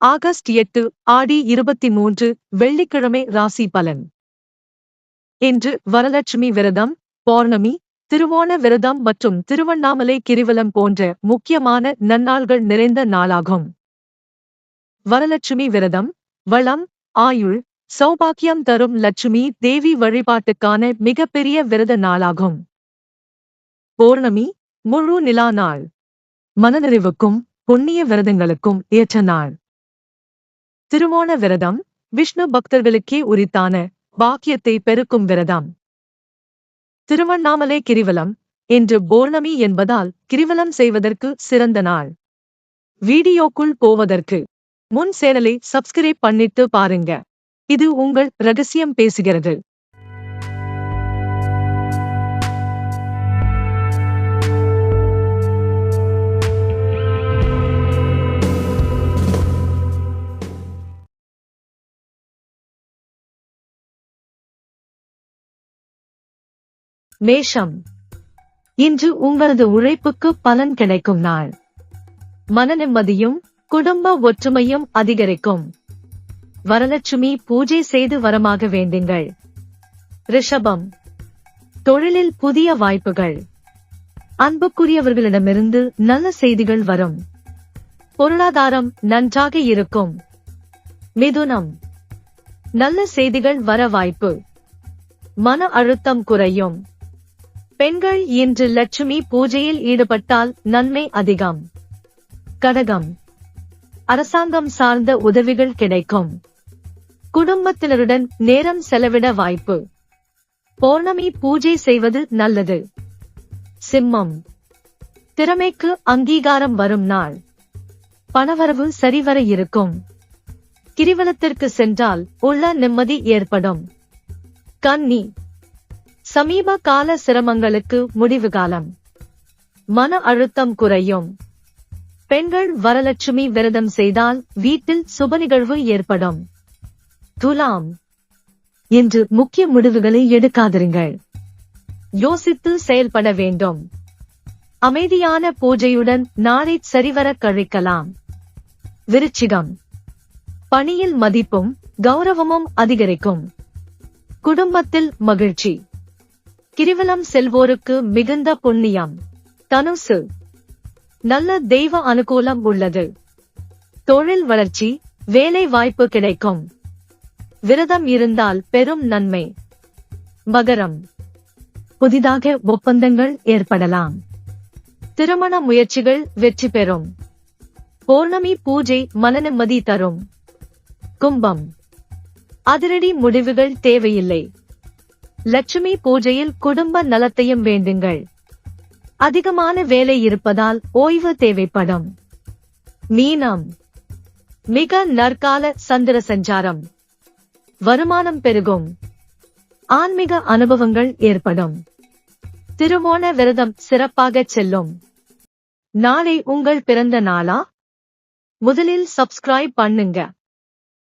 August எட்டு ஆடி இருபத்தி மூன்று வெள்ளிக்கிழமை ராசி பலன். இன்று வரலட்சுமி விரதம் பௌர்ணமி திருவோண விரதம் மற்றும் திருவண்ணாமலை கிரிவலம் போன்ற முக்கியமான நன்னாள்கள் நிறைந்த நாளாகும். வரலட்சுமி விரதம் வளம் ஆயுள் சௌபாக்கியம் தரும் லட்சுமி தேவி வழிபாட்டுக்கான மிகப்பெரிய விரத நாளாகும். பௌர்ணமி முழு நிலா நாள். மனநிறைவுக்கும் புண்ணிய விரதங்களுக்கும் ஏற்ற நாள். திருவோண விரதம் விஷ்ணு பக்தர்களுக்கே உரித்தான பாக்கியத்தை பெருக்கும் விரதம். திருவண்ணாமலை கிரிவலம் என்று பௌர்ணமி என்பதால் கிரிவலம் செய்வதற்கு சிறந்த நாள். வீடியோக்குள் போவதற்கு முன் சேனலை சப்ஸ்கிரைப் பண்ணிட்டு பாருங்க. இது உங்கள் ரகசியம் பேசுகிறது. மேஷம். இன்று உங்களது உழைப்புக்கு பலன் கிடைக்கும் நாள். மன நிம்மதியும் குடும்ப ஒற்றுமையும் அதிகரிக்கும். வரலட்சுமி பூஜை செய்து வரமாக வேண்டுங்கள். ரிஷபம். தொழிலில் புதிய வாய்ப்புகள். அன்புக்குரியவர்களிடமிருந்து நல்ல செய்திகள் வரும். பொருளாதாரம் நன்றாக இருக்கும். மிதுனம். நல்ல செய்திகள் வர வாய்ப்பு. மன அழுத்தம் குறையும். பெண்கள் இன்று லட்சுமி பூஜையில் ஈடுபட்டால் நன்மை அதிகம். கடகம். அரசாங்கம் சார்ந்த உதவிகள் கிடைக்கும். குடும்பத்தினருடன் நேரம் செலவிட வாய்ப்பு. பௌர்ணமி பூஜை செய்வது நல்லது. சிம்மம். திறமைக்கு அங்கீகாரம் வரும் நாள். பணவரவு சரிவர இருக்கும். கிரிவலத்திற்கு சென்றால் உள்ள நிம்மதி ஏற்படும். கன்னி. சமீப கால சிரமங்களுக்கு முடிவு காலம். மன அழுத்தம் குறையும். பெண்கள் வரலட்சுமி விரதம் செய்தால் வீட்டில் சுப நிகழ்வு ஏற்படும். துலாம். என்று முக்கிய முடிவுகளை எடுக்காதிருங்கள். யோசித்து செயல்பட வேண்டும். அமைதியான பூஜையுடன் நாளை சரிவர கழிக்கலாம். விருச்சிகம். பணியில் மதிப்பும் கௌரவமும் அதிகரிக்கும். குடும்பத்தில் மகிழ்ச்சி. கிரிவலம் செல்வோருக்கு மிகுந்த புண்ணியம். தனுசு. நல்ல தெய்வ அனுகூலம் உள்ளது. தொழில் வளர்ச்சி வேலை வாய்ப்பு கிடைக்கும். விரதம் இருந்தால் பெரும் நன்மை. மகரம். புதிதாக ஒப்பந்தங்கள் ஏற்படலாம். திருமண முயற்சிகள் வெற்றி பெறும். பௌர்ணமி பூஜை மனநிம்மதி தரும். கும்பம். அதிரடி முடிவுகள் தேவையில்லை. லட்சுமி பூஜையில் குடும்ப நலத்தையும் வேண்டுங்கள். அதிகமான வேலை இருப்பதால் ஓய்வு தேவைப்படும். மீனம். மிக நற்கால சந்திர சஞ்சாரம். வருமானம் பெருகும். ஆன்மீக அனுபவங்கள் ஏற்படும். திருமோண விரதம் சிறப்பாக செல்லும். நாளை உங்கள் பிறந்த நாளா? முதலில் சப்ஸ்கிரைப் பண்ணுங்க.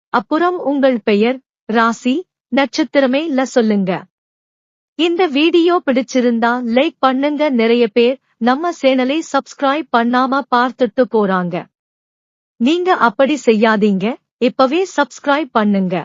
அப்புறம் உங்கள் பெயர் ராசி நட்சத்திரமே ல சொல்லுங்க. இந்த வீடியோ பிடிச்சிருந்தா லைக் பண்ணுங்க. நிறைய பேர் நம்ம சேனலை சப்ஸ்கிரைப் பண்ணாம பார்த்துட்டு போறாங்க. நீங்க அப்படி செய்யாதீங்க. இப்பவே சப்ஸ்கிரைப் பண்ணுங்க.